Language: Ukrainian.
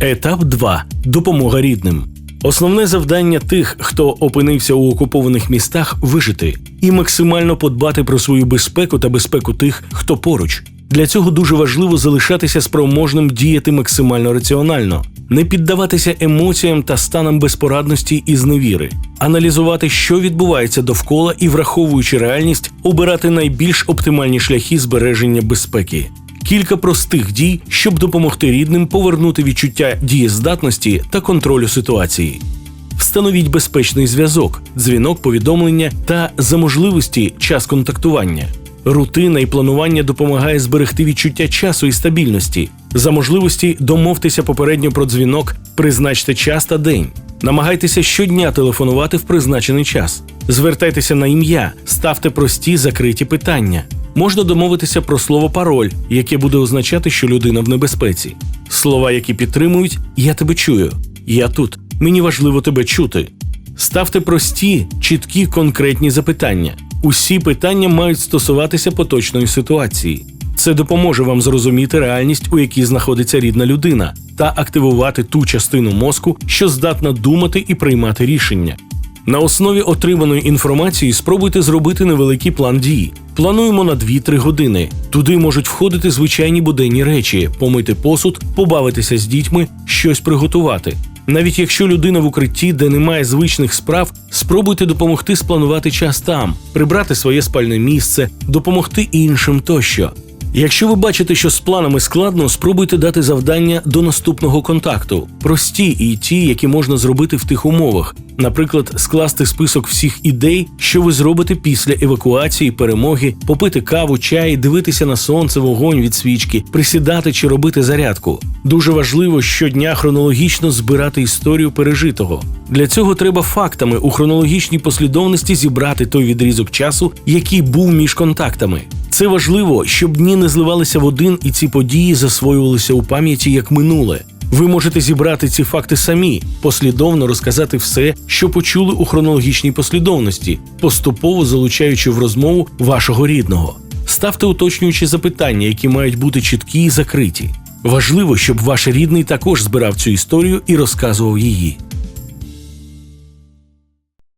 Етап 2. Допомога рідним. Основне завдання тих, хто опинився у окупованих містах, вижити і максимально подбати про свою безпеку та безпеку тих, хто поруч. Для цього дуже важливо залишатися спроможним діяти максимально раціонально, не піддаватися емоціям та станам безпорадності і зневіри, аналізувати, що відбувається довкола, і, враховуючи реальність, обирати найбільш оптимальні шляхи збереження безпеки. Кілька простих дій, щоб допомогти рідним повернути відчуття дієздатності та контролю ситуації. Встановіть безпечний зв'язок, дзвінок, повідомлення та за можливості час контактування. Рутина і планування допомагає зберегти відчуття часу і стабільності. За можливості домовтеся попередньо про дзвінок, призначте час та день. Намагайтеся щодня телефонувати в призначений час. Звертайтеся на ім'я, ставте прості закриті питання. Можна домовитися про слово пароль, яке буде означати, що людина в небезпеці. Слова, які підтримують Я тебе чую, я тут. Мені важливо тебе чути. Ставте прості, чіткі, конкретні запитання. Усі питання мають стосуватися поточної ситуації. Це допоможе вам зрозуміти реальність, у якій знаходиться рідна людина, та активувати ту частину мозку, що здатна думати і приймати рішення. На основі отриманої інформації спробуйте зробити невеликий план дій. Плануємо на 2-3 години. Туди можуть входити звичайні буденні речі: помити посуд, побавитися з дітьми, щось приготувати. Навіть якщо людина в укритті, де немає звичних справ, спробуйте допомогти спланувати час там, прибрати своє спальне місце, допомогти іншим тощо. Якщо ви бачите, що з планами складно, спробуйте дати завдання до наступного контакту, прості і ті, які можна зробити в тих умовах. Наприклад, скласти список всіх ідей, що ви зробите після евакуації, перемоги, попити каву, чай, дивитися на сонце, вогонь від свічки, присідати чи робити зарядку. Дуже важливо щодня хронологічно збирати історію пережитого. Для цього треба фактами у хронологічній послідовності зібрати той відрізок часу, який був між контактами. Це важливо, щоб дні не зливалися в один і ці події засвоювалися у пам'яті як минуле. Ви можете зібрати ці факти самі, послідовно розказати все, що почули у хронологічній послідовності, поступово залучаючи в розмову вашого рідного. Ставте уточнюючі запитання, які мають бути чіткі і закриті. Важливо, щоб ваш рідний також збирав цю історію і розказував її.